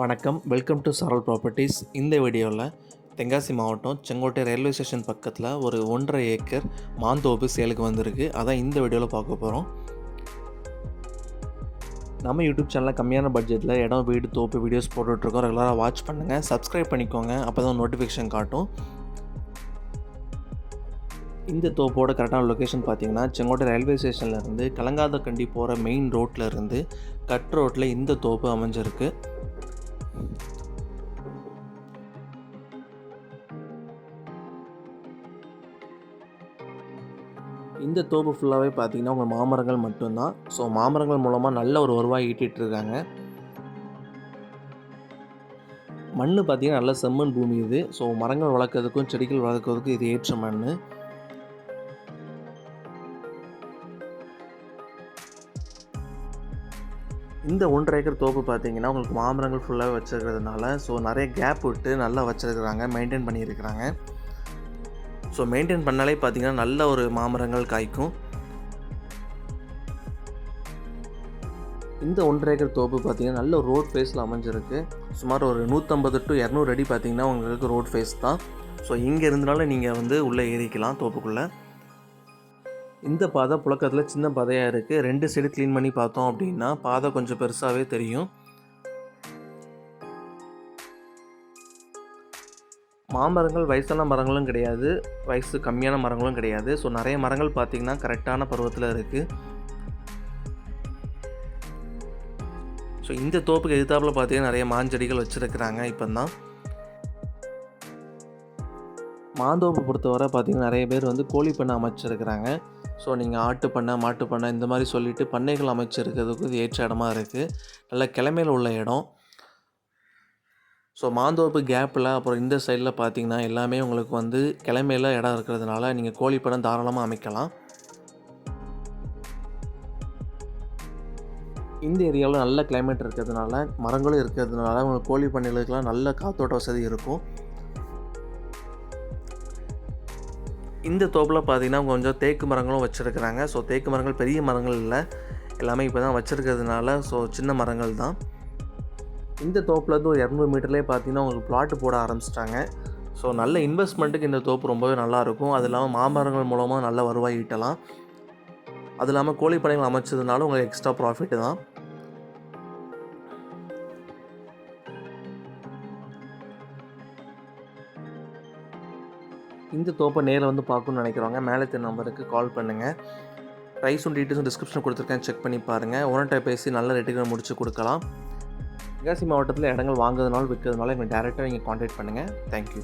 வணக்கம். Welcome to சரல் properties இந்த வீடியோவில் தென்காசி மாவட்டம் செங்கோட்டை ரயில்வே ஸ்டேஷன் பக்கத்தில் ஒரு ஒன்றரை ஏக்கர் மாந்தோப்பு சேலுக்கு வந்திருக்கு. அதான் இந்த வீடியோவில் பார்க்க போகிறோம் நம்ம யூடியூப் சேனலில் கம்மியான பட்ஜெட்டில் இடம் வீடு தோப்பு வீடியோஸ் போட்டுட்ருக்கோம். ரெகுலராக வாட்ச் பண்ணுங்கள் சப்ஸ்கிரைப் பண்ணிக்கோங்க. அப்போ தான் நோட்டிஃபிகேஷன் காட்டும். இந்த தோப்போட கரெக்டான லொக்கேஷன் பார்த்தீங்கன்னா செங்கோட்டை ரயில்வே ஸ்டேஷன்லேருந்து கலங்காதக்கண்டி போகிற மெயின் ரோட்டில் இருந்து கட் ரோட்டில் இந்த தோப்பு அமைஞ்சிருக்கு. இந்த தோப்பு ஃபுல்லாகவே பார்த்திங்கன்னா உங்கள் மாமரங்கள் மட்டும்தான். ஸோ மாமரங்கள் மூலமாக நல்ல ஒரு வருவாய் ஈட்டிகிட்ருக்காங்க மண் பார்த்திங்கன்னா நல்ல செம்மண் பூமி இது. ஸோ மரங்கள் வளர்க்குறதுக்கும் செடிகள் வளர்க்குறதுக்கும் இது ஏற்ற மண் இந்த ஒன்றரை ஏக்கர் தோப்பு பார்த்தீங்கன்னா உங்களுக்கு மாமரங்கள் ஃபுல்லாகவே வச்சுருக்கிறதுனால ஸோ நிறைய கேப் விட்டு நல்லா வச்சுருக்குறாங்க மெயின்டைன் பண்ணியிருக்கிறாங்க. ஸோ மெயின்டைன் பண்ணாலே பார்த்தீங்கன்னா நல்ல ஒரு மாமரங்கள் காய்க்கும். இந்த ஒன்றரை ஏக்கர் தோப்பு பார்த்தீங்கன்னா நல்ல ரோட் ஃபேஸில் அமைஞ்சிருக்கு. சுமார் ஒரு நூற்றம்பது டு இரநூறு அடி பார்த்தீங்கன்னா உங்களுக்கு ரோட் ஃபேஸ் தான். ஸோ இங்கே இருந்தனால நீங்கள் வந்து உள்ளே ஏறிக்கலாம் தோப்புக்குள்ளே. இந்த பாதை புழக்கத்தில் சின்ன பாதையாக இருக்குது ரெண்டு சைடு க்ளீன் பண்ணி பார்த்தோம் அப்படின்னா பாதை கொஞ்சம் பெருசாகவே தெரியும். மாமரங்கள் வயசான மரங்களும் கிடையாது. வயசு கம்மியான மரங்களும் கிடையாது. ஸோ நிறைய மரங்கள் பார்த்திங்கன்னா கரெக்டான பருவத்தில் இருக்குது ஸோ இந்த தோப்புக்கு எதிர்த்தாப்பில் பார்த்திங்கன்னா நிறைய மாஞ்செடிகள் வச்சுருக்கிறாங்க இப்போ தான் மாந்தோப்பு பொறுத்தவரை பார்த்திங்கன்னா நிறைய பேர் வந்து கோழி பண்ணை அமைச்சிருக்கிறாங்க. ஸோ நீங்கள் ஆட்டு பண்ணை மாட்டு பண்ணை இந்த மாதிரி சொல்லிவிட்டு பண்ணைகள் அமைச்சிருக்கிறதுக்கு இது ஏற்ற இடமா இருக்குது நல்ல கிழமையில் உள்ள இடம். ஸோ மாந்தோப்பு கேப்பில் அப்புறம் இந்த சைடில் பார்த்தீங்கன்னா எல்லாமே உங்களுக்கு வந்து கிழமையில் இடம் இருக்கிறதுனால நீங்கள் கோழிப்படம் தாராளமாக அமைக்கலாம். இந்த ஏரியாவில் நல்ல கிளைமேட் இருக்கிறதுனால மரங்களும் இருக்கிறதுனால உங்களுக்கு கோழி பண்ணைகளுக்கெல்லாம் நல்ல காத்தோட்ட வசதி இருக்கும். இந்த தோப்பில் பார்த்தீங்கன்னா கொஞ்சம் தேக்கு மரங்களும் வச்சுருக்கிறாங்க. ஸோ தேக்கு மரங்கள் பெரிய மரங்கள் இல்லை. எல்லாமே இப்போ தான் வச்சுருக்கிறதுனால ஸோ சின்ன மரங்கள் தான். இந்த தோப்புலேருந்து ஒரு இரநூறு மீட்டர்லேயே பார்த்தீங்கன்னா உங்களுக்கு பிளாட் போட ஆரம்பிச்சிட்டாங்க. ஸோ நல்ல இன்வெஸ்ட்மெண்ட்டுக்கு இந்த தோப்பு ரொம்பவே நல்லாயிருக்கும் அது இல்லாமல் மாமரங்கள் மூலமாக நல்ல வருவாய் ஈட்டலாம். அது இல்லாமல் கோழி அமைச்சதுனால உங்களுக்கு எக்ஸ்ட்ரா ப்ராஃபிட்டு தான். இந்த தோப்பை நேரில் வந்து பார்க்கணும்னு நினைக்கிறவங்க மேலே தெரிய நம்பருக்கு கால் பண்ணுங்கள் ப்ரைஸும் டீட்டெயில்ஸும் டிஸ்கிரிப்ஷன் கொடுத்துருக்கேன். செக் பண்ணி பாருங்கள் ஓனர்கிட்ட பேசி நல்ல ரேட்டுக்கு முடிச்சு கொடுக்கலாம். தென்காசி மாவட்டத்தில் இடங்கள் வாங்குறதுனால விற்கிறதுனால எங்களுக்கு டேரெக்டாக நீங்கள் காண்டாக்ட் பண்ணுங்கள் தேங்க்யூ